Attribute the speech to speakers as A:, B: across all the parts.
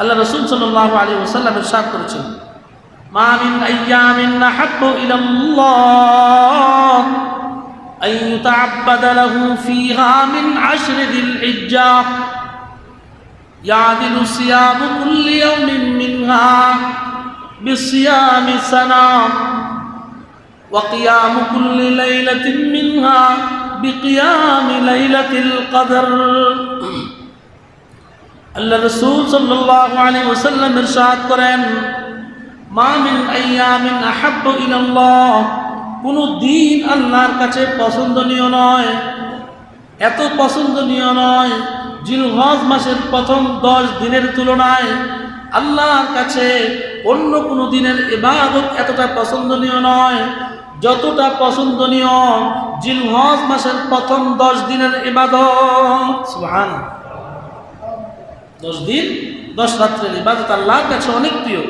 A: আল্লাহ রসুল সাল্লাহ আলী ওসাল্লাম ইরশাদ করেছেন মা মিন আইয়ামিন নাহাব্বু ইলাল্লাহ أن يتعبد له فيها من عشر ذي الحجة يعدل صيام كل يوم منها بصيام سنة وقيام كل ليلة منها بقيام ليلة القدر আল্লাহ রসুল সাল্লাহ আলী ওসাল্লাম ইরশাদ করেন, মা মিন আইয়ামিন আহাব্ব ইলাল্লাহ কোনো দিন আল্লাহর কাছে পছন্দনীয় নয়, এত পছন্দনীয় নয়, জিলহজ মাসের প্রথম দশ দিনের তুলনায় আল্লাহর কাছে অন্য কোনো দিনের ইবাদত এতটা পছন্দনীয় নয়, যতটা পছন্দনীয় জিলহজ মাসের প্রথম দশ দিনের ইবাদত। দশ দিন দশ রাত্রের ইবাদত আল্লাহর কাছে অনেক প্রিয়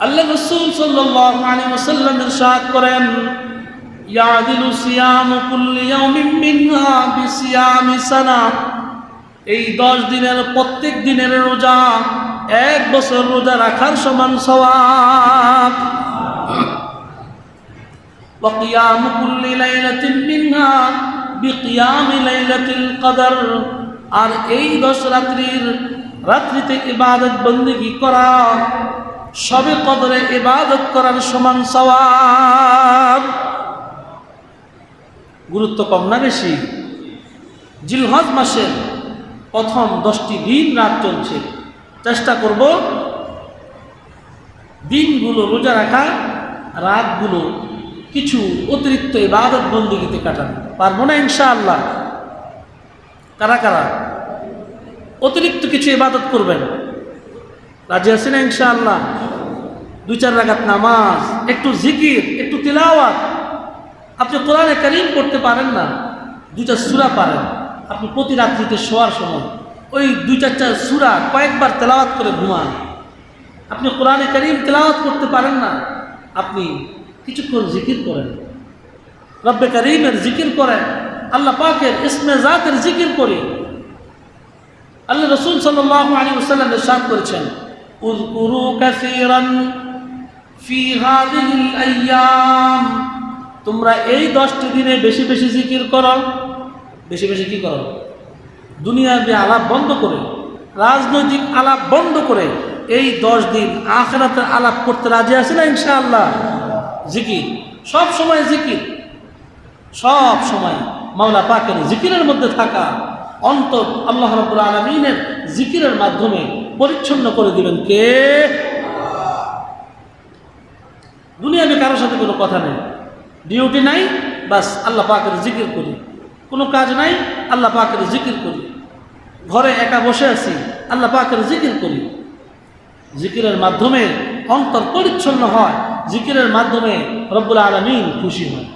A: আল্লাহ রসুল সাল্লাল্লাহু আলাইহি ওয়াসাল্লাম ইরশাদ করেন ইয়াদিলু সিয়ামু কুল্লি ইয়াউমিন মিনহা বিসিয়ামি সানা এই দশ দিনের প্রত্যেক দিনের রোজা এক বছর রোজা রাখার সমান সওয়াব وقيام كل ليلة منها بقيام ليلة القدر আর এই দশ রাত্রির রাত্রিতে ইবাদত বন্দিগি করা, সবে কদরে ইবাদত করার সমান সওয়াব। গুরুত্ব কম না বেশি? জিলহজ মাসের প্রথম দশটি দিন রাত চলছে। চেষ্টা করব দিনগুলো রোজা রাখা, রাতগুলো কিছু অতিরিক্ত ইবাদত বন্দিগিতে কাটানো। পারব না ইনশাআল্লাহ? কারা কারা? অতিরিক্ত কিছু ইবাদত করবেন। রাজি আছি না ইনশাআল্লাহ? দুই চার রাগাত নামাজ, একটু জিকির, একটু তিলাওয়াত। আপনি কোরআনে করিম করতে পারেন না, দুইটা সুরা পারেন। আপনি প্রতি রাত্রিতে শোয়ার সময় ওই দুই চারটা সুরা কয়েকবার তেলাওয়াত করে ঘুমান। আপনি কোরআনে করিম তেলাওয়াত করতে পারেন না, আপনি কিছুক্ষণ জিকির করেন। রব্বে করিমের জিকির করেন। আল্লাহ পাকের ইসমে জাতের জিকির করি আল্লাহ রসুল সাল্লাহ আলী ওসাল্লাম ইরশাদ করেছেন, উযকুরু কাসীরান ফি হাযিহিল আইয়াম। তোমরা এই দশটি দিনে বেশি বেশি জিকির করো। বেশি বেশি কি করো? দুনিয়ার যে আলাপ বন্ধ করে, রাজনৈতিক আলাপ বন্ধ করে এই দশ দিন আখেরাতের আলাপ করতে রাজি আছে না ইনশাআল্লাহ? জিকির, সব সময় জিকির, সব সময়। মাওলা পাকের জিকিরের মধ্যে থাকা অন্তর আল্লাহ রব্বুল আলমিনের জিকিরের মাধ্যমে পরিচ্ছন্ন করে দিবেন কে? দুনিয়াতে কারোর সাথে কোনো কথা নেই। ডিউটি নাই, বাস আল্লাহ পাকের জিকির করি। কোনো কাজ নাই, আল্লাহ পাকের জিকির করি। ঘরে একা বসে আছি, আল্লাহ পাকের জিকির করি। জিকিরের মাধ্যমে অন্তর পরিচ্ছন্ন হয়, জিকিরের মাধ্যমে রব্বুল আলমিন খুশি হয়।